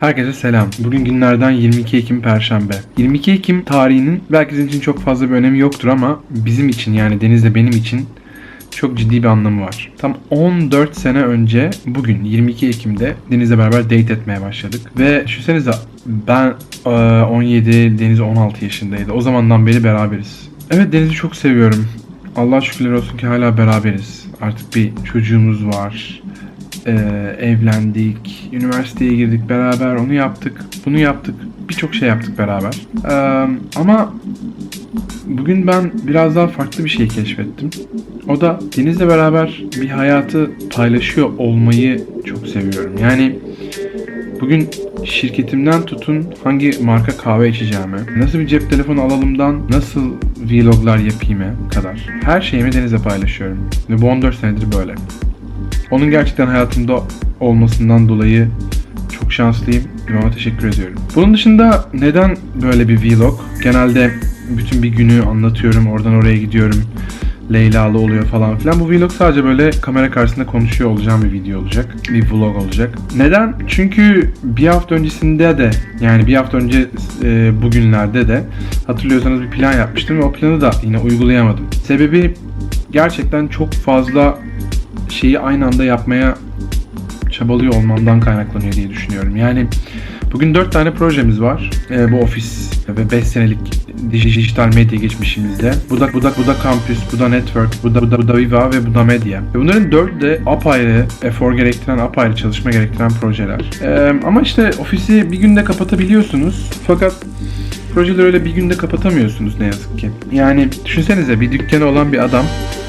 Herkese selam. Bugün günlerden 22 Ekim Perşembe. 22 Ekim tarihinin belki sizin için çok fazla bir önemi yoktur ama bizim için yani Deniz'le benim için çok ciddi bir anlamı var. Tam 14 sene önce bugün 22 Ekim'de Deniz'le beraber date etmeye başladık. Ve düşünsenize ben e, 17, Deniz 16 yaşındaydı. O zamandan beri beraberiz. Evet Deniz'i çok seviyorum. Allah şükürler olsun ki hala beraberiz. Artık bir çocuğumuz var. Ee, evlendik, üniversiteye girdik beraber, onu yaptık, bunu yaptık, birçok şey yaptık beraber. Ee, ama bugün ben biraz daha farklı bir şey keşfettim. O da Deniz'le beraber bir hayatı paylaşıyor olmayı çok seviyorum. Yani bugün şirketimden tutun hangi marka kahve içeceğime, nasıl bir cep telefonu alalımdan nasıl vloglar yapayım'a kadar her şeyimi Deniz'le paylaşıyorum. Ve bu 14 senedir böyle. Onun gerçekten hayatımda olmasından dolayı çok şanslıyım ona teşekkür ediyorum. Bunun dışında neden böyle bir vlog? Genelde bütün bir günü anlatıyorum, oradan oraya gidiyorum. Leyla'lı oluyor falan filan. Bu vlog sadece böyle kamera karşısında konuşuyor olacağım bir video olacak. Bir vlog olacak. Neden? Çünkü bir hafta öncesinde de yani bir hafta önce e, bugünlerde de hatırlıyorsanız bir plan yapmıştım ve o planı da yine uygulayamadım. Sebebi gerçekten çok fazla şeyi aynı anda yapmaya çabalıyor olmamdan kaynaklanıyor diye düşünüyorum. Yani bugün 4 tane projemiz var. Ee, bu ofis ve 5 senelik dijital medya geçmişimizde. Bu da bu da bu da kampüs, bu da network, bu da bu da, bu da Viva ve bu da medya. Ve bunların 4 de apayrı efor gerektiren, apayrı çalışma gerektiren projeler. Ee, ama işte ofisi bir günde kapatabiliyorsunuz. Fakat projeleri öyle bir günde kapatamıyorsunuz ne yazık ki. Yani düşünsenize bir dükkanı olan bir adam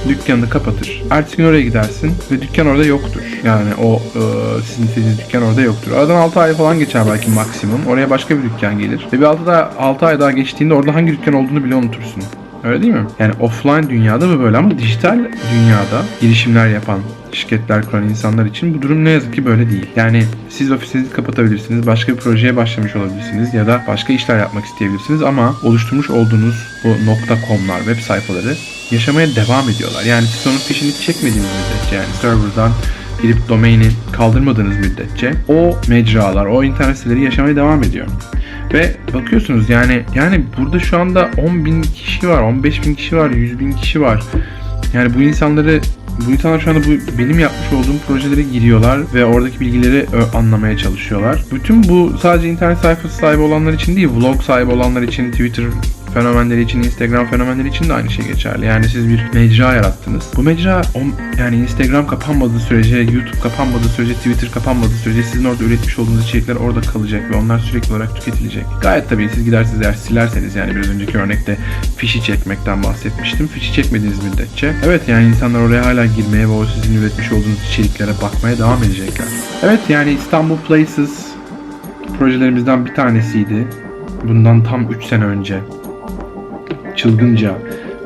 dükkanını kapatır. Ertesi gün oraya gidersin ve dükkan orada yoktur. Yani o e, sizin istediğiniz dükkan orada yoktur. Aradan 6 ay falan geçer belki maksimum. Oraya başka bir dükkan gelir. Ve bir 6, da, 6 ay daha geçtiğinde orada hangi dükkan olduğunu bile unutursun. Öyle değil mi? Yani offline dünyada bu böyle ama dijital dünyada girişimler yapan şirketler kuran insanlar için bu durum ne yazık ki böyle değil. Yani siz ofisinizi kapatabilirsiniz, başka bir projeye başlamış olabilirsiniz ya da başka işler yapmak isteyebilirsiniz ama oluşturmuş olduğunuz bu .com'lar, web sayfaları yaşamaya devam ediyorlar. Yani siz onun peşini çekmediğiniz müddetçe yani serverdan girip domaini kaldırmadığınız müddetçe o mecralar, o internet siteleri yaşamaya devam ediyor. Ve bakıyorsunuz yani yani burada şu anda 10 bin kişi var, 15 bin kişi var, 100 bin kişi var. Yani bu insanları bu insanlar şu anda bu benim yapmış olduğum projelere giriyorlar ve oradaki bilgileri ö- anlamaya çalışıyorlar. Bütün bu sadece internet sayfası sahibi olanlar için değil, vlog sahibi olanlar için, Twitter fenomenleri için, Instagram fenomenleri için de aynı şey geçerli. Yani siz bir mecra yarattınız. Bu mecra yani Instagram kapanmadığı sürece, YouTube kapanmadığı sürece, Twitter kapanmadığı sürece sizin orada üretmiş olduğunuz içerikler orada kalacak ve onlar sürekli olarak tüketilecek. Gayet tabii siz gidersiniz eğer silerseniz yani biraz önceki örnekte fişi çekmekten bahsetmiştim. Fişi çekmediğiniz müddetçe. Evet yani insanlar oraya hala girmeye ve o sizin üretmiş olduğunuz içeriklere bakmaya devam edecekler. Evet yani İstanbul Places projelerimizden bir tanesiydi. Bundan tam 3 sene önce çılgınca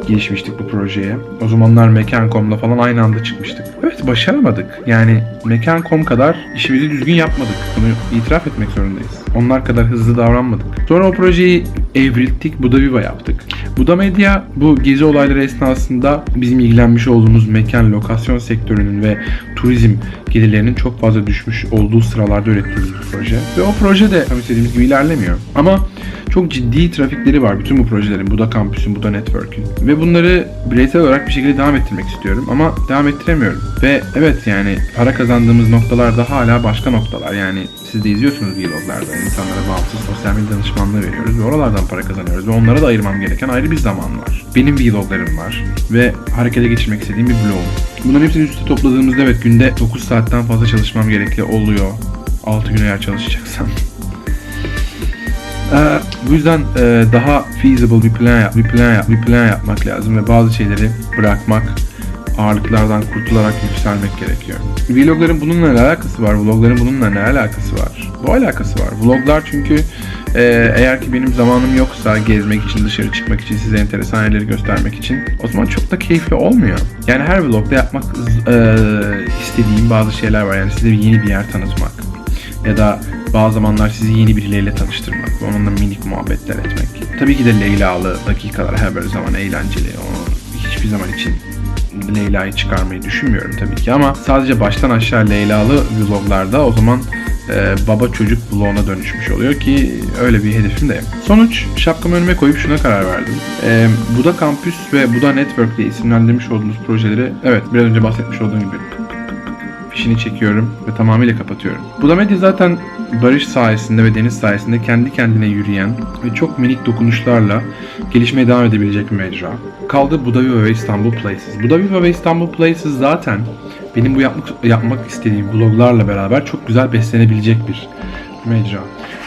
girişmiştik bu projeye. O zamanlar Mekan.com'la falan aynı anda çıkmıştık. Evet başaramadık. Yani Mekan.com kadar işimizi düzgün yapmadık. Bunu itiraf etmek zorundayız. Onlar kadar hızlı davranmadık. Sonra o projeyi evrilttik. Buda Viva yaptık. Buda Medya bu gezi olayları esnasında bizim ilgilenmiş olduğumuz mekan, lokasyon sektörünün ve turizm gelirlerinin çok fazla düşmüş olduğu sıralarda ürettiğimiz bir proje. Ve o proje de tam istediğimiz gibi ilerlemiyor. Ama çok ciddi trafikleri var bütün bu projelerin. Bu da kampüsün, bu da network'ün. Ve bunları bireysel olarak bir şekilde devam ettirmek istiyorum ama devam ettiremiyorum. Ve evet yani para kazandığımız noktalarda hala başka noktalar. Yani siz de izliyorsunuz vloglarda. İnsanlara bağımsız sosyal medya danışmanlığı veriyoruz ve oralardan para kazanıyoruz. Ve onlara da ayırmam gereken ayrı bir zaman var. Benim vloglarım var ve harekete geçirmek istediğim bir blogum. Bunların hepsini üstte topladığımızda evet günde 9 saatten fazla çalışmam gerekli oluyor. 6 gün eğer çalışacaksam. Ee, bu yüzden e, daha feasible bir plan yap, bir plan yap, bir plan yapmak lazım ve bazı şeyleri bırakmak, ağırlıklardan kurtularak yükselmek gerekiyor. Vlogların bununla ne alakası var? Vlogların bununla ne alakası var? Bu alakası var. Vloglar çünkü e, eğer ki benim zamanım yoksa gezmek için, dışarı çıkmak için, size enteresan yerleri göstermek için o zaman çok da keyifli olmuyor. Yani her vlogda yapmak e, istediğim bazı şeyler var. Yani size yeni bir yer tanıtmak ya da bazı zamanlar sizi yeni birileriyle tanıştırmak onunla minik muhabbetler etmek. Tabii ki de Leyla'lı dakikalar her böyle zaman eğlenceli. Onu hiçbir zaman için Leyla'yı çıkarmayı düşünmüyorum tabii ki ama sadece baştan aşağı Leyla'lı vloglarda o zaman e, baba çocuk vloguna dönüşmüş oluyor ki öyle bir hedefim de. Sonuç şapkamı önüme koyup şuna karar verdim. E, Buda Campus ve Buda Network diye isimlendirmiş olduğumuz projeleri evet biraz önce bahsetmiş olduğum gibi fişini çekiyorum ve tamamıyla kapatıyorum. Buda Medya zaten Barış sayesinde ve Deniz sayesinde kendi kendine yürüyen ve çok minik dokunuşlarla gelişmeye devam edebilecek bir mecra. Kaldı Buda Viva ve İstanbul Places. Buda Viva ve İstanbul Places zaten benim bu yapmak, yapmak istediğim vloglarla beraber çok güzel beslenebilecek bir mecra.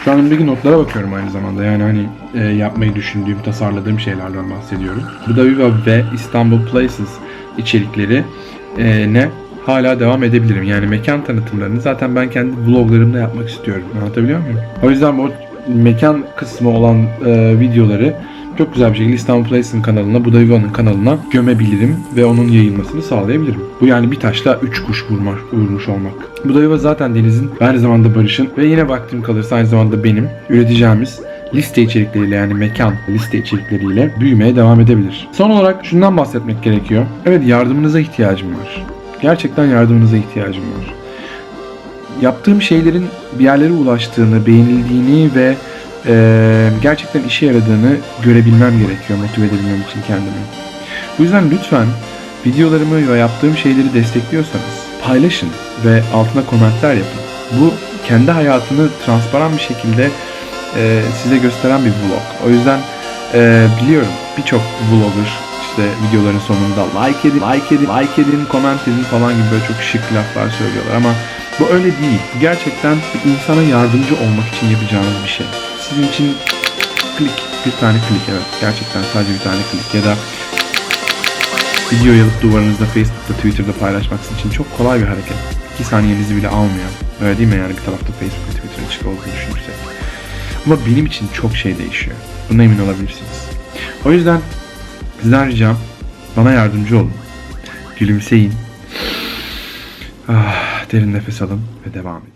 Şu an önümdeki notlara bakıyorum aynı zamanda. Yani hani e, yapmayı düşündüğüm, tasarladığım şeylerden bahsediyorum. Viva ve İstanbul Places içerikleri e, ne? Hala devam edebilirim. Yani mekan tanıtımlarını zaten ben kendi vloglarımda yapmak istiyorum. Anlatabiliyor muyum? O yüzden o mekan kısmı olan e, videoları çok güzel bir şekilde İstanbul Place'in kanalına, Buda Viva'nın kanalına gömebilirim ve onun yayılmasını sağlayabilirim. Bu yani bir taşla üç kuş vurma, vurmuş olmak. Buda Viva zaten Deniz'in aynı zamanda Barış'ın ve yine vaktim kalırsa aynı zamanda benim üreteceğimiz liste içerikleriyle yani mekan liste içerikleriyle büyümeye devam edebilir. Son olarak şundan bahsetmek gerekiyor. Evet yardımınıza ihtiyacım var. Gerçekten yardımınıza ihtiyacım var. Yaptığım şeylerin bir yerlere ulaştığını, beğenildiğini ve eee, gerçekten işe yaradığını görebilmem gerekiyor motive edebilmem için kendimi. Bu yüzden lütfen videolarımı ve yaptığım şeyleri destekliyorsanız paylaşın ve altına komentler yapın. Bu kendi hayatını transparan bir şekilde eee, size gösteren bir vlog. O yüzden eee, biliyorum birçok vlogger işte videoların sonunda like edin, like edin, like edin, comment edin falan gibi böyle çok şık laflar söylüyorlar ama bu öyle değil. Gerçekten bir insana yardımcı olmak için yapacağınız bir şey. Sizin için klik, bir tane klik evet. Gerçekten sadece bir tane klik ya da videoyu alıp duvarınızda Facebook'ta, Twitter'da paylaşmak sizin için çok kolay bir hareket. 2 saniyenizi bile almıyor. Öyle değil mi yani bir tarafta Facebook ve Twitter'ın açık olduğunu düşünürsek. Ama benim için çok şey değişiyor. Buna emin olabilirsiniz. O yüzden sizden ricam bana yardımcı olun. Gülümseyin. Ah, derin nefes alın ve devam edin.